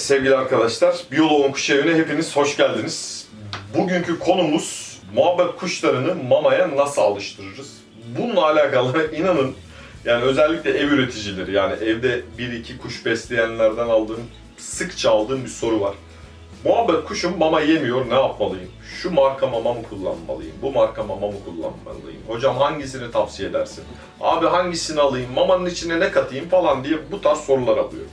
sevgili arkadaşlar, Biyoloğun Kuş Evi'ne hepiniz hoş geldiniz. Bugünkü konumuz muhabbet kuşlarını mamaya nasıl alıştırırız? Bununla alakalı inanın yani özellikle ev üreticileri yani evde bir iki kuş besleyenlerden aldığım sıkça aldığım bir soru var. Muhabbet kuşum mama yemiyor ne yapmalıyım? Şu marka mama mı kullanmalıyım? Bu marka mama mı kullanmalıyım? Hocam hangisini tavsiye edersin? Abi hangisini alayım? Mamanın içine ne katayım falan diye bu tarz sorular alıyorum.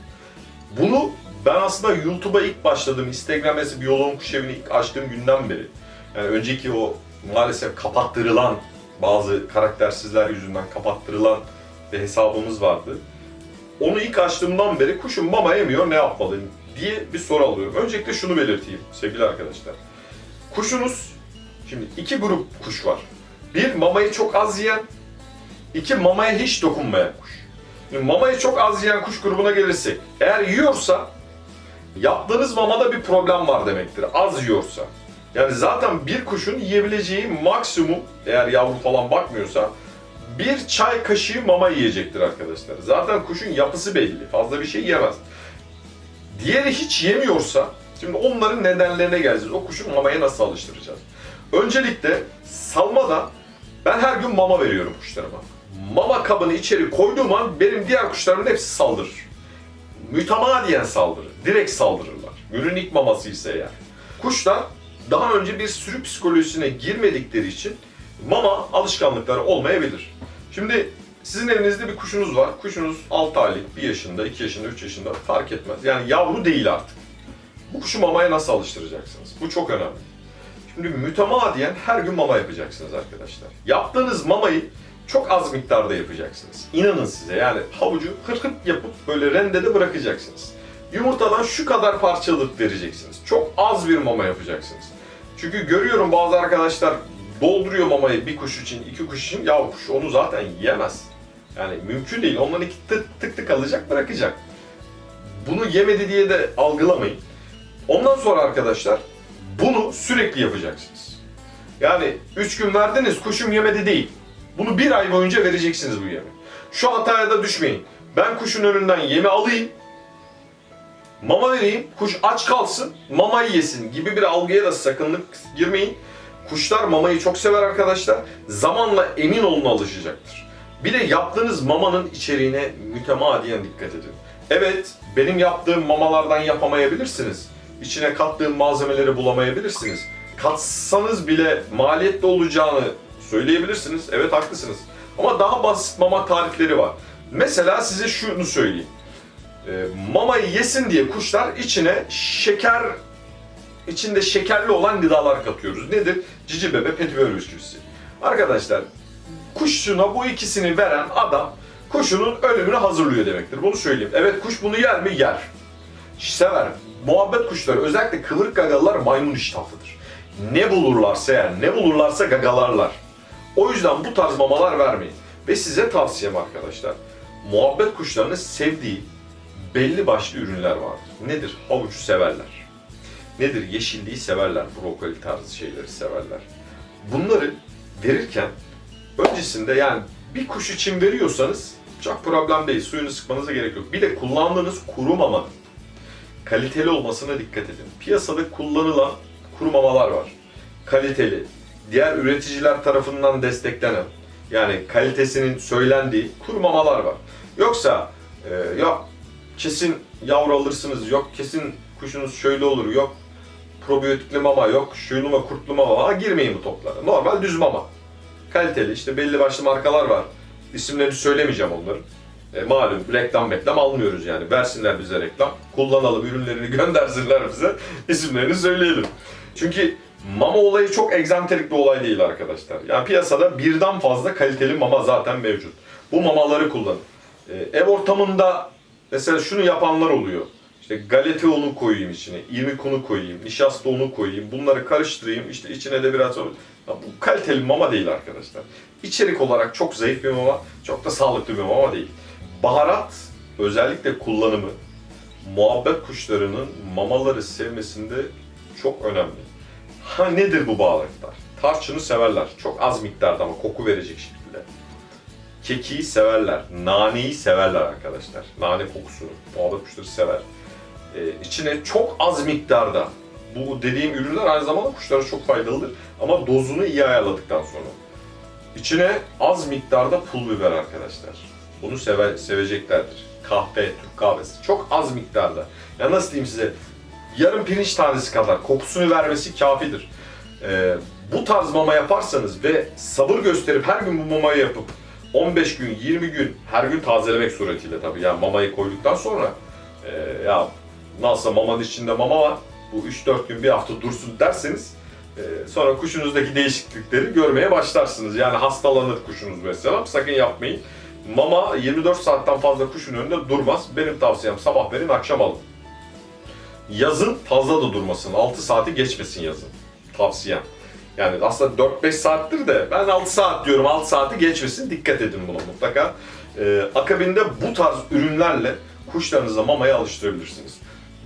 Bunu ben aslında YouTube'a ilk başladım. Instagram hesabı Biyoloğun Kuş Evi'ni ilk açtığım günden beri. Yani önceki o maalesef kapattırılan bazı karaktersizler yüzünden kapattırılan bir hesabımız vardı. Onu ilk açtığımdan beri kuşum mama yemiyor ne yapmalıyım diye bir soru alıyorum. Öncelikle şunu belirteyim sevgili arkadaşlar. Kuşunuz, şimdi iki grup kuş var. Bir mamayı çok az yiyen, iki mamaya hiç dokunmayan kuş. Şimdi mamayı çok az yiyen kuş grubuna gelirsek, eğer yiyorsa yaptığınız mamada bir problem var demektir. Az yiyorsa. Yani zaten bir kuşun yiyebileceği maksimum, eğer yavru falan bakmıyorsa, bir çay kaşığı mama yiyecektir arkadaşlar. Zaten kuşun yapısı belli. Fazla bir şey yemez. Diğeri hiç yemiyorsa, şimdi onların nedenlerine geleceğiz. O kuşun mamaya nasıl alıştıracağız? Öncelikle salmada ben her gün mama veriyorum kuşlarıma. Mama kabını içeri koyduğum an benim diğer kuşlarımın hepsi saldırır. Mütemadiyen saldırır. Direkt saldırırlar. Günün ilk maması ise eğer. Kuşlar daha önce bir sürü psikolojisine girmedikleri için mama alışkanlıkları olmayabilir. Şimdi sizin evinizde bir kuşunuz var. Kuşunuz 6 aylık, 1 yaşında, 2 yaşında, 3 yaşında fark etmez. Yani yavru değil artık. Bu kuşu mamaya nasıl alıştıracaksınız? Bu çok önemli. Şimdi mütemadiyen her gün mama yapacaksınız arkadaşlar. Yaptığınız mamayı çok az miktarda yapacaksınız. İnanın size yani havucu hırt hırt yapıp böyle rendede bırakacaksınız. Yumurtadan şu kadar parça alıp vereceksiniz. Çok az bir mama yapacaksınız. Çünkü görüyorum bazı arkadaşlar dolduruyor mamayı bir kuş için, iki kuş için. Ya kuş onu zaten yiyemez. Yani mümkün değil. Ondan iki tık tık tık alacak bırakacak. Bunu yemedi diye de algılamayın. Ondan sonra arkadaşlar bunu sürekli yapacaksınız. Yani 3 gün verdiniz kuşum yemedi değil. Bunu bir ay boyunca vereceksiniz bu yemi. Şu hataya da düşmeyin. Ben kuşun önünden yemi alayım, mama vereyim, kuş aç kalsın, mamayı yesin gibi bir algıya da sakınlık girmeyin. Kuşlar mamayı çok sever arkadaşlar. Zamanla emin olun alışacaktır. Bir de yaptığınız mamanın içeriğine mütemadiyen dikkat edin. Evet, benim yaptığım mamalardan yapamayabilirsiniz. İçine kattığım malzemeleri bulamayabilirsiniz. Katsanız bile maliyetli olacağını söyleyebilirsiniz. Evet haklısınız. Ama daha basit mama tarifleri var. Mesela size şunu söyleyeyim. Ee, mamayı yesin diye kuşlar içine şeker içinde şekerli olan gıdalar katıyoruz. Nedir? Cici bebe petibör bisküvisi. Arkadaşlar kuşuna bu ikisini veren adam kuşunun ölümünü hazırlıyor demektir. Bunu söyleyeyim. Evet kuş bunu yer mi? Yer. Sever. Muhabbet kuşları özellikle kıvırık gagalılar maymun iştahlıdır. Ne bulurlarsa eğer, ne bulurlarsa gagalarlar. O yüzden bu tarz mamalar vermeyin. Ve size tavsiyem arkadaşlar, muhabbet kuşlarının sevdiği belli başlı ürünler vardır. Nedir? Havucu severler. Nedir? Yeşilliği severler. Brokoli tarzı şeyleri severler. Bunları verirken öncesinde yani bir kuş için veriyorsanız çok problem değil. Suyunu sıkmanıza gerek yok. Bir de kullandığınız kuru mamanın kaliteli olmasına dikkat edin. Piyasada kullanılan kuru mamalar var. Kaliteli, diğer üreticiler tarafından desteklenen, yani kalitesinin söylendiği kuru mamalar var. Yoksa e, yok kesin yavru alırsınız, yok kesin kuşunuz şöyle olur, yok probiyotikli mama, yok şuylu mama, kurtlu mama, girmeyin bu toplara. Normal düz mama. Kaliteli işte belli başlı markalar var. İsimlerini söylemeyeceğim onların. E, malum reklam reklam almıyoruz yani. Versinler bize reklam. Kullanalım, ürünlerini göndersinler bize. isimlerini söyleyelim. Çünkü mama olayı çok egzantrik bir olay değil arkadaşlar. Yani piyasada birden fazla kaliteli mama zaten mevcut. Bu mamaları kullanın. E, ev ortamında mesela şunu yapanlar oluyor. İşte galeta unu koyayım içine, irmik unu koyayım, nişasta unu koyayım, bunları karıştırayım, işte içine de biraz... Ya bu kaliteli mama değil arkadaşlar. İçerik olarak çok zayıf bir mama, çok da sağlıklı bir mama değil. Baharat özellikle kullanımı muhabbet kuşlarının mamaları sevmesinde çok önemli. Ha nedir bu baharatlar? Tarçını severler. Çok az miktarda ama koku verecek şekilde. Kekiği severler. Naneyi severler arkadaşlar. Nane kokusunu. Muhabbet kuşları sever. e, içine çok az miktarda bu dediğim ürünler aynı zamanda kuşlara çok faydalıdır ama dozunu iyi ayarladıktan sonra. İçine az miktarda pul biber arkadaşlar. Bunu seve, seveceklerdir. Kahve, Türk kahvesi. Çok az miktarda. Ya nasıl diyeyim size? Yarım pirinç tanesi kadar kokusunu vermesi kafidir. Ee, bu tarz mama yaparsanız ve sabır gösterip her gün bu mamayı yapıp 15 gün, 20 gün her gün tazelemek suretiyle tabii yani mamayı koyduktan sonra e, ya nasıl mamanın içinde mama var bu 3-4 gün bir hafta dursun derseniz e, sonra kuşunuzdaki değişiklikleri görmeye başlarsınız. Yani hastalanır kuşunuz mesela sakın yapmayın. Mama 24 saatten fazla kuşun önünde durmaz. Benim tavsiyem sabah verin akşam alın. Yazın fazla da durmasın. 6 saati geçmesin yazın. Tavsiyem. Yani aslında 4-5 saattir de ben 6 saat diyorum 6 saati geçmesin dikkat edin buna mutlaka. Ee, akabinde bu tarz ürünlerle kuşlarınıza mamaya alıştırabilirsiniz.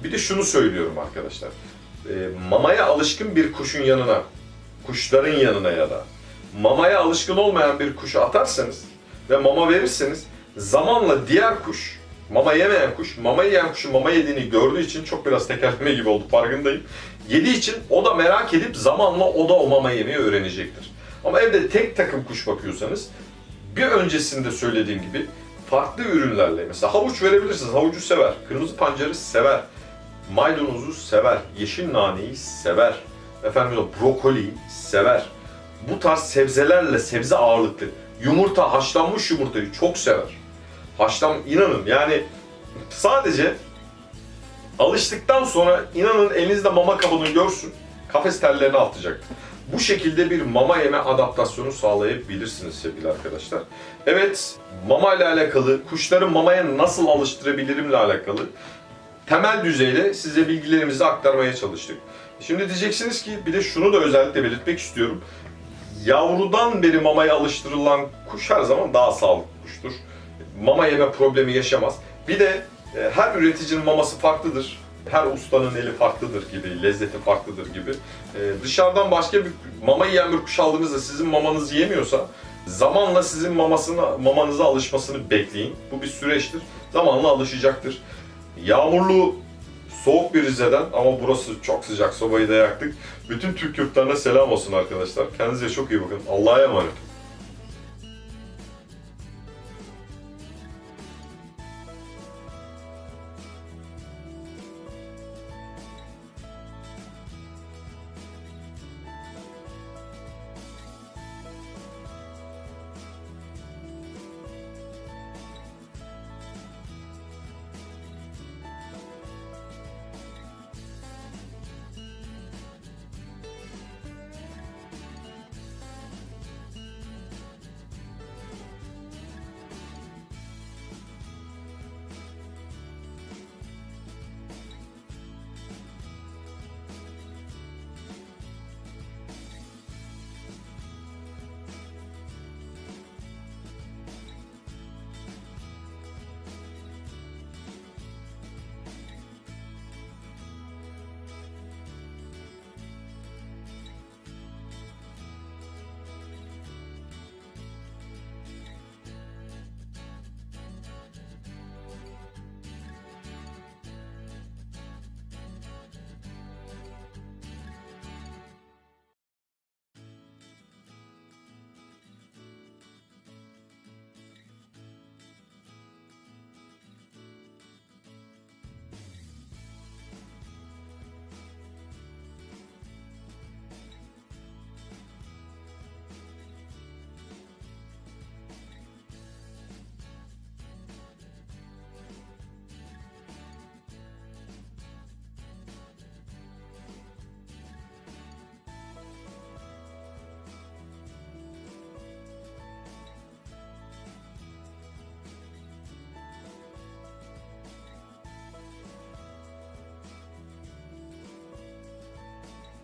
Bir de şunu söylüyorum arkadaşlar. Ee, mamaya alışkın bir kuşun yanına, kuşların yanına ya da mamaya alışkın olmayan bir kuşu atarsanız ve mama verirseniz zamanla diğer kuş, mama yemeyen kuş, mama yiyen kuşun mama yediğini gördüğü için çok biraz tekerleme gibi oldu farkındayım. Yediği için o da merak edip zamanla o da o mama yemeyi öğrenecektir. Ama evde tek takım kuş bakıyorsanız bir öncesinde söylediğim gibi farklı ürünlerle mesela havuç verebilirsiniz. Havucu sever, kırmızı pancarı sever, maydanozu sever, yeşil naneyi sever, efendim brokoliyi sever. Bu tarz sebzelerle sebze ağırlıklı yumurta, haşlanmış yumurtayı çok sever. Haşlan inanın yani sadece alıştıktan sonra inanın elinizde mama kabını görsün kafes tellerini atacak. Bu şekilde bir mama yeme adaptasyonu sağlayabilirsiniz sevgili arkadaşlar. Evet, mama ile alakalı, kuşları mamaya nasıl alıştırabilirimle alakalı temel düzeyde size bilgilerimizi aktarmaya çalıştık. Şimdi diyeceksiniz ki bir de şunu da özellikle belirtmek istiyorum. Yavrudan beri mamaya alıştırılan kuş her zaman daha sağlıklı kuştur. Mama yeme problemi yaşamaz. Bir de e, her üreticinin maması farklıdır. Her ustanın eli farklıdır gibi, lezzeti farklıdır gibi. E, dışarıdan başka bir mama yiyen bir kuş aldığınızda sizin mamanızı yemiyorsa zamanla sizin mamasına, mamanıza alışmasını bekleyin. Bu bir süreçtir. Zamanla alışacaktır. Yağmurlu soğuk bir Rize'den ama burası çok sıcak sobayı da yaktık. Bütün Türk yurtlarına selam olsun arkadaşlar. Kendinize çok iyi bakın. Allah'a emanet.